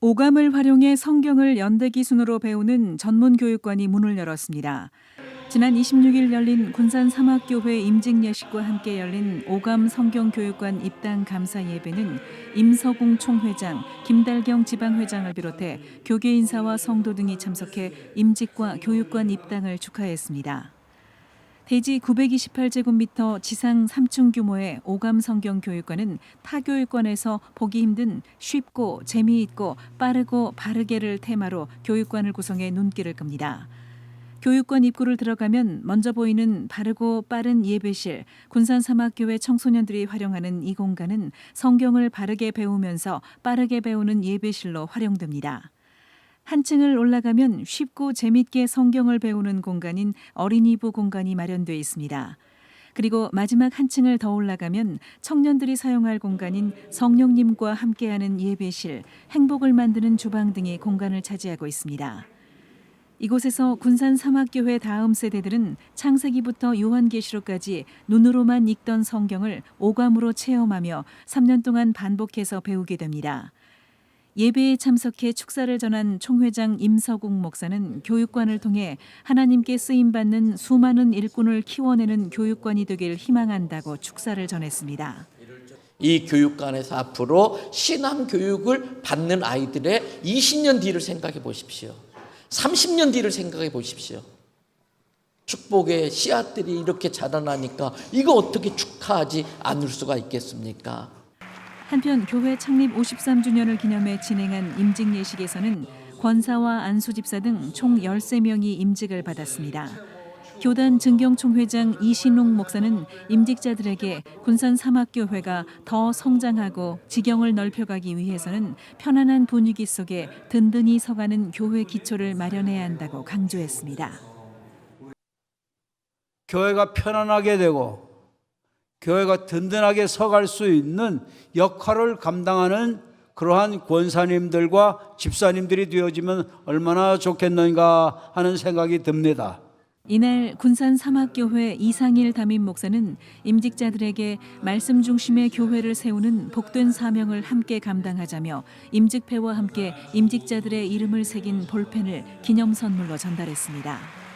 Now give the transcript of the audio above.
오감을 활용해 성경을 연대 기 순으로 배우는 전문 교육관이 문을 열었습니다. 지난 26일 열린 군산 사막교회 임직 예식과 함께 열린 오감 성경 교육관 입당 감사 예배는 임서공 총회장, 김달경 지방회장을 비롯해 교계 인사와 성도 등이 참석해 임직과 교육관 입당을 축하했습니다. 대지 928제곱미터 지상 3층 규모의 오감 성경 교육관은 타 교육관에서 보기 힘든 쉽고 재미있고 빠르고 바르게를 테마로 교육관을 구성해 눈길을 끕니다. 교육관 입구를 들어가면 먼저 보이는 바르고 빠른 예배실, 군산사막교회 청소년들이 활용하는 이 공간은 성경을 바르게 배우면서 빠르게 배우는 예배실로 활용됩니다. 한 층을 올라가면 쉽고 재밌게 성경을 배우는 공간인 어린이부 공간이 마련돼 있습니다. 그리고 마지막 한 층을 더 올라가면 청년들이 사용할 공간인 성령님과 함께하는 예배실, 행복을 만드는 주방 등이 공간을 차지하고 있습니다. 이곳에서 군산 사막교회 다음 세대들은 창세기부터 요한계시록까지 눈으로만 읽던 성경을 오감으로 체험하며 3년 동안 반복해서 배우게 됩니다. 예배에 참석해 축사를 전한 총회장 임서국 목사는 교육관을 통해 하나님께 쓰임 받는 수많은 일꾼을 키워내는 교육관이 되길 희망한다고 축사를 전했습니다. 이 교육관에서 앞으로 신앙 교육을 받는 아이들의 20년 뒤를 생각해 보십시오. 30년 뒤를 생각해 보십시오. 축복의 씨앗들이 이렇게 자라나니까 이거 어떻게 축하하지 않을 수가 있겠습니까? 한편 교회 창립 53주년을 기념해 진행한 임직 예식에서는 권사와 안수 집사 등 총 13명이 임직을 받았습니다. 교단 증경총회장 이신웅 목사는 임직자들에게 군산 사막교회가 더 성장하고 지경을 넓혀가기 위해서는 편안한 분위기 속에 든든히 서가는 교회 기초를 마련해야 한다고 강조했습니다. 교회가 편안하게 되고 교회가 든든하게 서갈 수 있는 역할을 감당하는 그러한 권사님들과 집사님들이 되어지면 얼마나 좋겠는가 하는 생각이 듭니다. 이날 군산 사막교회 이상일 담임 목사는 임직자들에게 말씀 중심의 교회를 세우는 복된 사명을 함께 감당하자며 임직패와 함께 임직자들의 이름을 새긴 볼펜을 기념 선물로 전달했습니다.